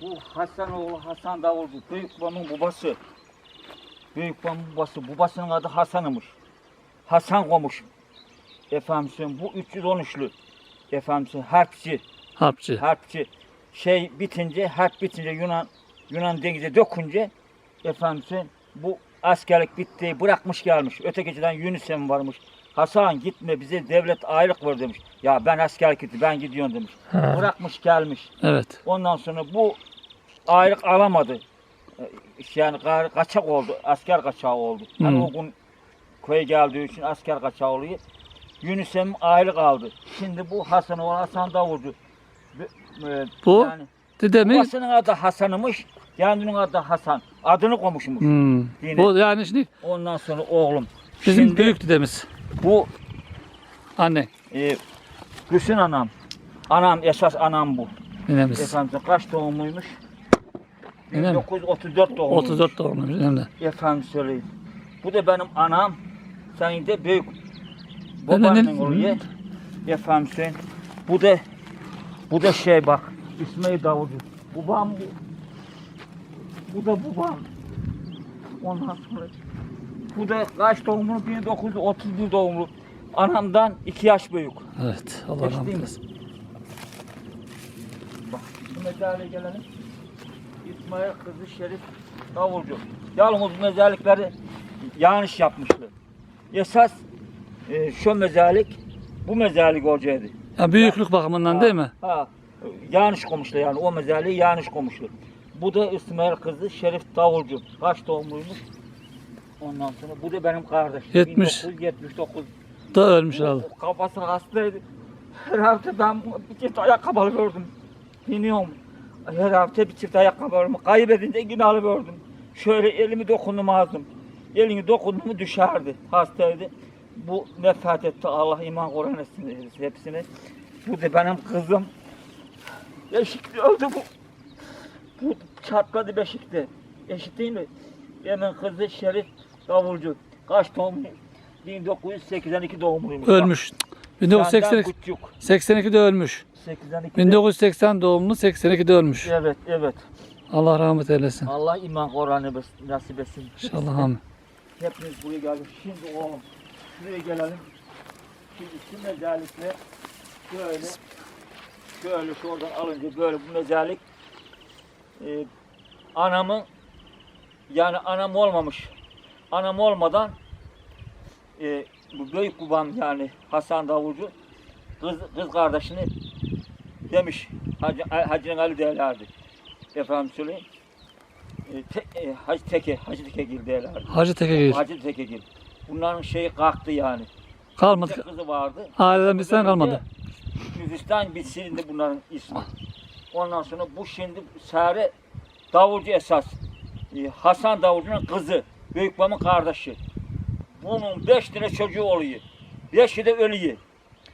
Bu Hasan oğlu Hasan Davulcu. Büyük babamın babası. Büyük babamın babası. Babasının adı Hasan'ımış. Hasan komuş. Efendim bu 313'lü. Efendim harpçi. Hapçı. Harpçi. Şey bitince, harp bitince Yunan Yunan denize dökünce efendim bu askerlik bitti, bırakmış gelmiş. Ötekiciden Yunus'em varmış. Hasan gitme bize devlet aylık ver demiş. Ya ben askerlik gitti, ben gidiyorum demiş. Ha. Bırakmış gelmiş. Evet. Ondan sonra bu aylık alamadı. Yani ka- kaçak oldu, asker kaçağı oldu. Hani Hmm. o gün köye geldiği için asker kaçağı oluyor. Yunus'em aylık aldı. Şimdi bu Hasan oğlu Hasan Davulcu. E, Bu? Yani, Dedemi. babasının adı Hasan'ımış, kendinin adı Hasan. Adını koymuşmuş. Hmm. Yine. Bu yani şimdi Ondan sonra oğlum. bizim Şimdi büyük dedemiz. bu Anne. e, Hüsnü anam. Anam esas anam bu. Nenemiz. Efendim kaç doğumluymuş? Ninem? 1934 doğumluymuş. 34 doğumlu nenem de. Efendim söyleyeyim. Bu da benim anam. Senin de büyük ne- oluyor. Efendim söyleyeyim. Bu da bu da şey bak. İsmail Davulcu. Babam bu. Bu da babam. Ondan sonra bu da kaç doğumlu? 1931 doğumlu. Anamdan iki yaş büyük. Evet. Allah rahmet mi? eylesin. Bak mezarlığa gelelim. İsmail kızı Şerif Davulcu. Yalnız mezarlıkları yanlış yapmışlar. Esas e, şu mezarlık bu mezarlık olacaktı. Ya büyüklük bakımından Ha, değil mi? Ha, yanlış koymuşlar yani o mezarlığı yanlış koymuşlar. Bu da İsmail kızı Şerif Davulcu. Kaç doğumluymuş? Ondan sonra bu da benim kardeşim. 70. 1979. Da ölmüş herhalde. Kafası hastaydı. Her hafta ben bir çift ayakkabı gördüm. Bilmiyorum. Her hafta bir çift ayakkabı alırım. Kaybedince yine alıverdim. Şöyle elimi dokundum ağzım. Elini dokundum mu düşerdi. Hastaydı. Bu vefat etti. Allah iman Kur'an etsin hepsini. Bu da benim kızım. Beşikte öldü bu. Bu çatladı Beşik'te. Beşik değil mi? Benim kızı Şerif Davulcu. Kaç doğumlu? 1982 doğumluymuş. Ölmüş. Benden 1982 küçük. 82'de ölmüş. 82'de. 1980 doğumlu 82'de ölmüş. Evet, evet. Allah rahmet eylesin. Allah iman Kur'an'ı nasip etsin. İnşallah amin. Hepiniz buraya geldik. Şimdi oğlum şuraya gelelim. Şimdi şu mezarlıkla şöyle şöyle şuradan alınca böyle bu mezarlık e, anamın yani anam olmamış. Anam olmadan e, bu büyük babam yani Hasan Davulcu kız, kız kardeşini demiş Hacı, Hacı'nın Ali derlerdi. Efendim söyleyeyim. E, te, e, Hacı Teke, Hacı Tekegil derlerdi. Hacı Tekegil. Hacı Tekegil. Bunların şeyi kalktı yani. Bir Kalmadı. tek kızı vardı. Aileden bir sen kalmadı. Nüfustan bir silindi bunların ismi. Ondan sonra bu şimdi Sare Davulcu esas. E, Hasan Davulcu'nun kızı. Büyük babamın kardeşi. Bunun beş tane çocuğu oluyor. Beşi de ölüyor.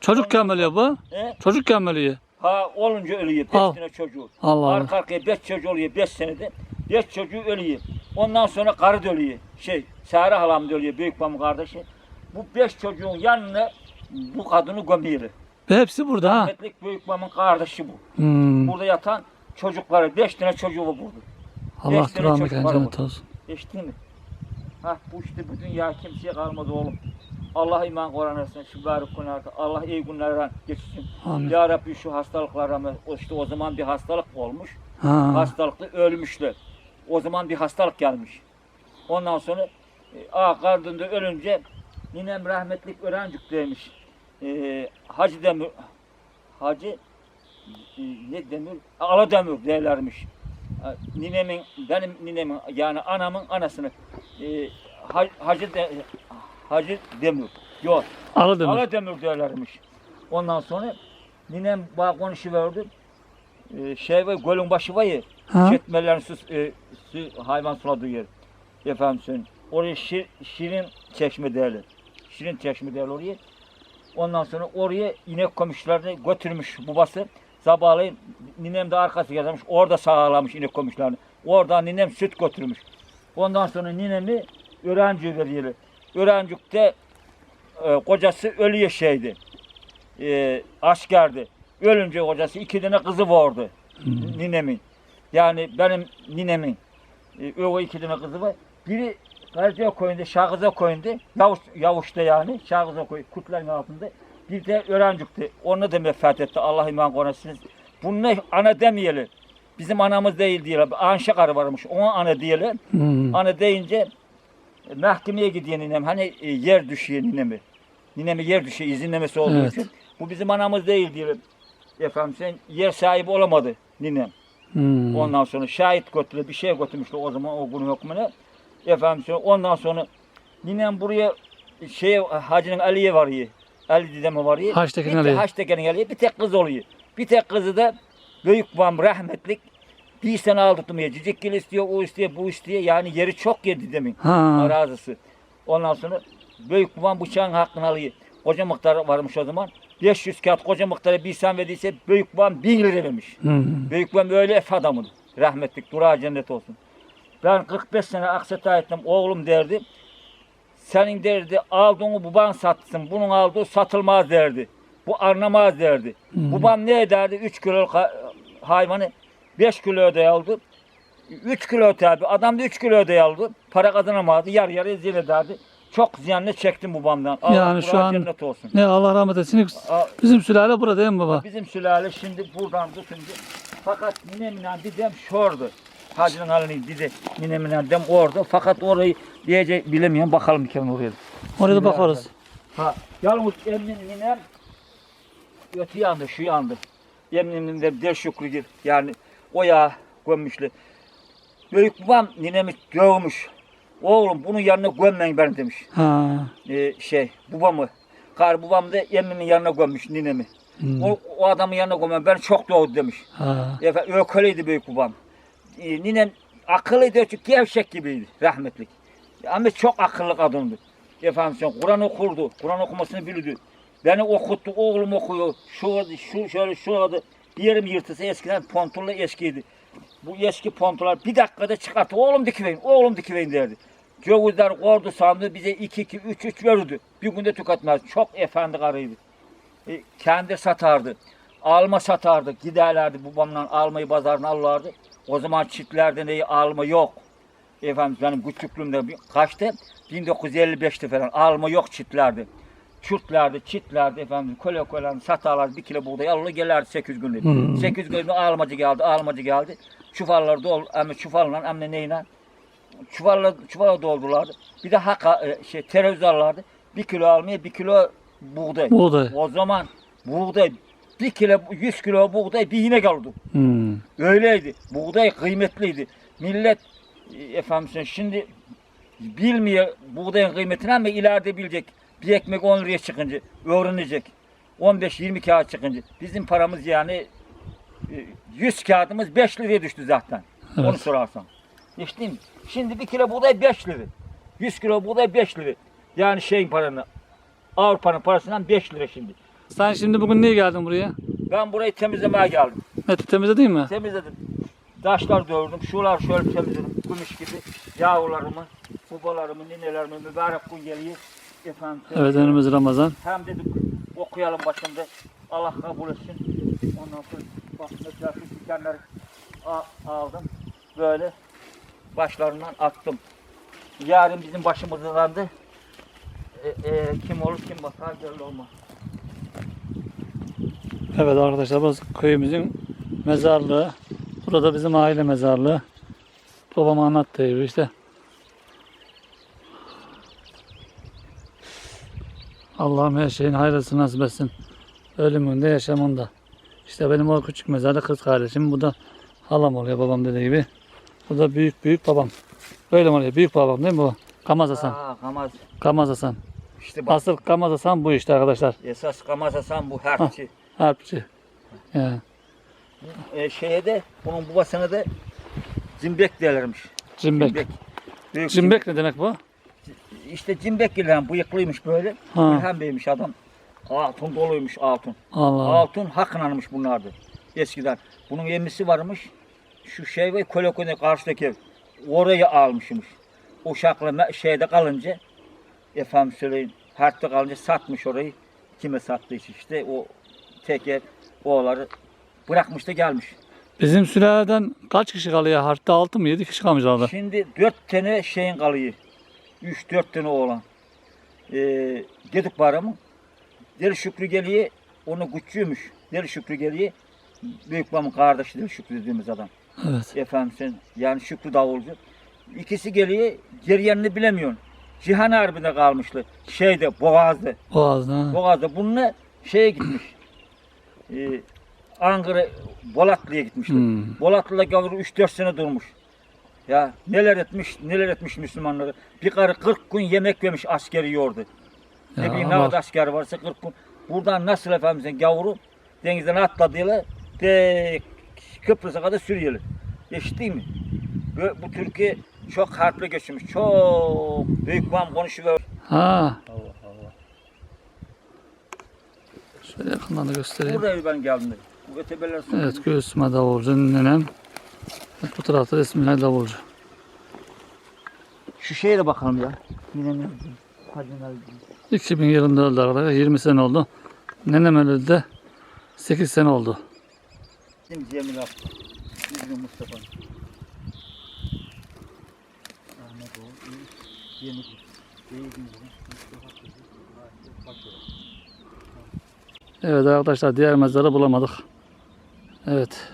Çocukken mi ölüyor bu? He? Çocukken mi ölüyor? Ha olunca ölüyor. Beş Al. tane çocuğu. Allah Allah. Arka arkaya beş çocuğu oluyor beş senede. Beş çocuğu ölüyor. Ondan sonra karı da ölüyor. Şey, Sare halam da ölüyor. Büyük babamın kardeşi. Bu beş çocuğun yanına bu kadını gömüyor. Ve hepsi burada ha. Rahmetlik büyük babamın kardeşi bu. Hmm. Burada yatan çocukları, beş tane çocuğu var burada. Allah beş tane rahmet çocuk eylesin. var Cennet burada. olsun. Geçti mi? Hah bu işte bu dünya kimseye kalmadı oğlum. Allah iman Kur'an etsin şu mübarek günlerde. Allah iyi günlerden geçsin. Amin. Ya Rabbi şu hastalıklara mı- o işte o zaman bir hastalık olmuş. Ha. Hastalıkta ölmüşler. O zaman bir hastalık gelmiş. Ondan sonra e, A karnında ölünce ninem rahmetlik öğrencik demiş. E, Hacı Demir Hacı e, ne demir? Ala demir derlermiş. E, Ninemin benim ninemin yani anamın anasını e, Ha- Hacı de, Hacı Demir. Yok. Alademir. Ala demir derlermiş. Ondan sonra ninem bana konuşuverdi. Ee, şey var, gölün başı var ya, Ha. çetmelerin su, e, su hayvan suladığı yer. Efendim söyleyeyim. Oraya şir, şirin çeşme derler. Şirin çeşme derler oraya. Ondan sonra oraya inek komşularını götürmüş babası. Sabahleyin ninem de arkası gelmiş. Orada sağlamış inek komşularını. Oradan ninem süt götürmüş. Ondan sonra ninemi öğrenci veriyor. Öğrencikte e, kocası ölüyor şeydi. E, askerdi. Ölünce kocası iki tane kızı vardı. Ninemin. Yani benim ninemin e, o iki tane kızı var. Biri Karacaya koyundu, Şahıza koyundu. Yavuş, Yavuş'ta yani. Şahıza koy, kutların altında. Bir de öğrencikti. Onu da vefat etti. Allah iman konusunu. Bunu ana demeyelim. Bizim anamız değil diyelim. Anşa karı varmış. Ona ana diyelim. Hmm. Ana deyince e, mahkemeye gidiyor ninem. Hani e, yer düşüyor ninemi. Ninemi yer düşüyor izinlemesi olduğu Evet. için. Bu bizim anamız değil diyelim. Efendim sen yer sahibi olamadı ninem. Hmm. Ondan sonra şahit götürüyor, bir şey götürmüştü o zaman o günün hükmüne. Efendim sonra ondan sonra ninem buraya şey Hacı'nın Ali'ye varıyor. Ali dedeme varıyor. Haçtekin Bir Ali'ye. Haçtekin Ali'ye bir tek kız oluyor. Bir tek kızı da büyük babam rahmetlik bir sene aldırtmıyor. Cicik gel istiyor, o istiyor, bu istiyor. Yani yeri çok yedi demin. Ha. Arazisi. Ondan sonra büyük babam bıçağın hakkını alıyor. Koca miktar varmış o zaman. 500 kağıt koca miktarı bir sen verdiyse büyük babam 1000 lira vermiş. Hmm. Büyük babam öyle ef adamıdır. Rahmetlik, durağı cennet olsun. Ben 45 sene aksata ettim, oğlum derdi. Senin derdi aldığını baban satsın, bunun aldığı satılmaz derdi. Bu arnamaz derdi. Hmm. Babam ne ederdi? 3 kilo hayvanı 5 kilo öde aldı. 3 kilo tabi. Adam da 3 kilo öde aldı. Para kazanamadı. Yarı yarı zil ederdi. Çok ziyanını çektim babamdan. Allah Yani şu an- cennet olsun. Ne Allah rahmet etsin. Bizim sülale burada değil mi baba? Bizim sülale şimdi buradan tutundu. Fakat ninemle dedem şordu. Hacı'nın halini dedi. Ninemle dedem orada. Fakat orayı diyecek bilemiyorum. Bakalım bir kere oraya. Oraya da bakarız. Ha, yalnız emin ninem öte yandı, şu yandı. Eminim de der şükrü gir. Yani o ya gömmüşler. Büyük babam ninemi dövmüş. Oğlum bunun yanına gömmeyin ben demiş. Ha. Ee, şey babamı. Kar babam da emimin yanına gömmüş ninemi. Hmm. O, o adamın yanına gömmeyin ben çok doğdu demiş. Ha. Efendim ököleydi büyük babam. Ee, ninem akıllıydı çünkü gevşek gibiydi rahmetlik. Ama çok akıllı kadındı. Efendim sen Kur'an okurdu. Kur'an okumasını bilirdi. Beni okuttu. Oğlum okuyor. Şu şu şöyle şu adı. Bir yerim yırtılsa eskiden pontulla eskiydi. Bu eski pontular bir dakikada çıkarttı. Oğlum dikiveyin, oğlum dikiveyin derdi. Cevizler kordu sandı bize iki iki üç üç verirdi. Bir günde tüketmez. Çok efendi karıydı. E, kendi satardı. Alma satardı. Giderlerdi babamla almayı pazarına alırlardı. O zaman çiftlerde neyi alma yok. Efendim benim küçüklüğümde kaçtı? 1955'te falan alma yok çiftlerde. Çürtlerdi, çitlerdi efendim köle köle satarlardı bir kilo buğday alırlar gelirdi 8 günde. Hmm. 8 günde almacı geldi, almacı geldi. Çuvallar dol, ama çuvalla hem de neyle? Çuvalla, çuvala doldulardı. Bir de haka, e, şey alırlardı. Bir kilo almaya bir kilo buğday. Buğday. O zaman buğday bir kilo, 100 kilo buğday bir inek aldı. Hmm. Öyleydi. Buğday kıymetliydi. Millet e, efendim şimdi bilmiyor buğdayın kıymetini ama ileride bilecek. Bir ekmek 10 liraya çıkınca öğrenecek. 15-20 kağıt çıkınca. Bizim paramız yani e, 100 kağıdımız 5 liraya düştü zaten. Onu Evet. sorarsan. İşte şimdi bir kilo buğday 5 lira. 100 kilo buğday 5 lira. Yani şeyin paranı Avrupa'nın parasından 5 lira şimdi. Sen şimdi bugün niye geldin buraya? Ben burayı temizlemeye geldim. Eti temizledin mi? Temizledim. Taşlar dövdüm. Şuralar şöyle temizledim. Gümüş gibi. Yavrularımı, babalarımı, ninelerimi mübarek gün geliyor. Efendim, Evet önümüz Ramazan. Hem dedim okuyalım başında. Allah kabul etsin. Ondan sonra bak mesela şu dikenleri aldım. Böyle başlarından attım. Yarın bizim başımızdan da e, e, kim olur kim bakar belli olmaz. Evet arkadaşlar burası köyümüzün mezarlığı. Burada bizim aile mezarlığı. Babam anlattığı gibi işte. Allah'ım her şeyin hayırlısı nasip etsin. Ölümünde yaşamında. İşte benim o küçük mezarda kız kardeşim. Bu da halam oluyor babam dediği gibi. Bu da büyük büyük babam. Böyle mi oluyor? Büyük babam değil mi bu? Kamaz Hasan. Aa, Kamaz. Kamaz Hasan. İşte bak. Asıl Kamaz Hasan bu işte arkadaşlar. Esas Kamaz Hasan bu harpçi. Harpçi. Yani. e, şeye de bunun babasına da cimbek derlermiş. Cimbek. Büyük Cimbek ne demek bu? İşte cimbek gelen bıyıklıymış böyle. Ha. İlhan Bey'miş adam. Altın doluymuş altın. Allah. Altın hakınanmış bunlardı eskiden. Bunun emisi varmış. Şu şey ve kole kole karşıdaki ev. Orayı almışmış. Uşakla şeyde kalınca efendim söyleyin harpte kalınca satmış orayı. Kime sattıysa işte o tek ev oğulları bırakmış da gelmiş. Bizim sülaleden kaç kişi kalıyor? Harpta 6 mı 7 kişi kalmış orada. Şimdi dört tane şeyin kalıyor. Üç dört tane oğlan. Ee, dedik baramın. Deli Şükrü geliyor. Onu küçüğümüş. Deli Şükrü geliyor. Büyük babamın kardeşi Deli Şükrü dediğimiz adam. Evet. Efendim sen yani Şükrü davulcu. İkisi geliyor. Geriyenini bilemiyorsun. Cihan Harbi'de kalmışlı. Şeyde Boğaz'da. Boğaz'da. Boğaz'da bununla şeye gitmiş. Ee, Ankara Bolatlı'ya gitmişler. Hmm. Bolatlı'da gavur 3-4 sene durmuş. Ya neler etmiş, neler etmiş Müslümanları. Bir karı 40 gün yemek vermiş askeri yordu. Ne Ya bileyim ne Allah. kadar asker varsa 40 gün. Buradan nasıl efendim sen gavuru denizden atladığıyla de Kıbrıs'a kadar sürüyorlar. Eşit mi? Bu, bu Türkiye çok harpli geçirmiş. Çok büyük babam konuşuyor. Ha. Allah Allah. Şöyle yakından da göstereyim. Buraya ben geldim. Bu ötebeler. Evet göğsüme davulcu nenem. Bu tarafta resmiler davulcu. Şu şeye de bakalım ya. Yine ne? Kardinal. 2000 yılında öldü arkadaşlar. 20 sene oldu. Nenem öldü de 8 sene oldu. Bizim Cemil abi. Bizim Mustafa. Ahmet o. Cemil. Evet arkadaşlar diğer mezarı bulamadık. Evet.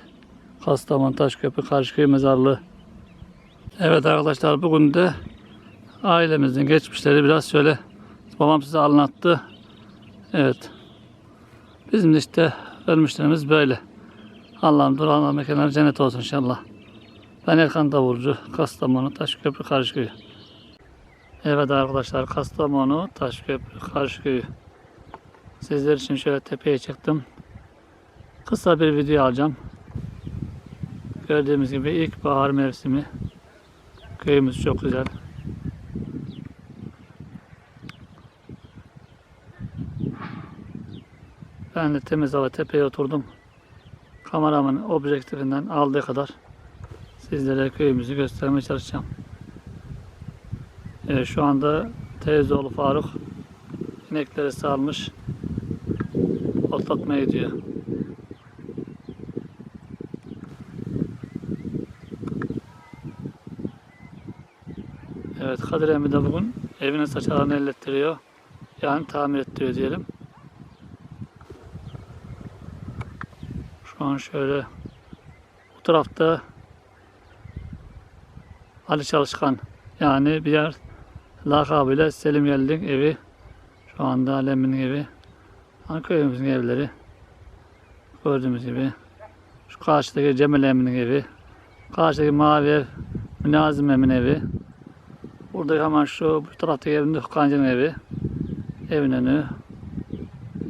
Kastamonu Taşköprü Karşıköy mezarlığı. Evet arkadaşlar bugün de ailemizin geçmişleri biraz şöyle babam size anlattı. Evet. Bizim de işte ölmüşlerimiz böyle. Allah'ım duranlar mekanları cennet olsun inşallah. Ben Erkan Davulcu, Kastamonu Taşköprü Karşıköy. Evet arkadaşlar Kastamonu Taşköprü Karşıköy. Sizler için şöyle tepeye çıktım. Kısa bir video alacağım. Gördüğümüz gibi ilk bahar mevsimi. Köyümüz çok güzel. Ben de temiz hava tepeye oturdum. Kameramın objektifinden aldığı kadar sizlere köyümüzü göstermeye çalışacağım. Evet, şu anda teyzeoğlu Faruk inekleri salmış otlatmaya gidiyor. Evet Kadir Emmi de bugün evine saçalarını ellettiriyor. Yani tamir ettiriyor diyelim. Şu an şöyle bu tarafta Ali Çalışkan yani bir yer lakabıyla Selim Yeldin evi. Şu anda Alem'in evi. Ha, köyümüzün evleri. Gördüğümüz gibi. Şu karşıdaki Cemil Emin'in evi. Karşıdaki mavi ev Münazım Emin evi. Burada hemen şu bu taraftaki evinde Kancı'nın evi. Evin önü.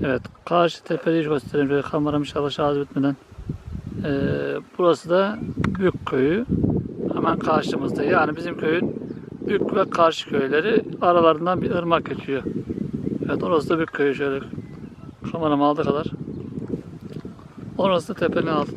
Evet. Karşı tepeyi göstereyim. Şöyle kameram inşallah şarj bitmeden. Ee, burası da Büyük Köyü. Hemen karşımızda. Yani bizim köyün Büyük ve karşı köyleri aralarından bir ırmak geçiyor. Evet orası da Büyük Köyü şöyle kameram aldığı kadar. Orası da tepenin altında.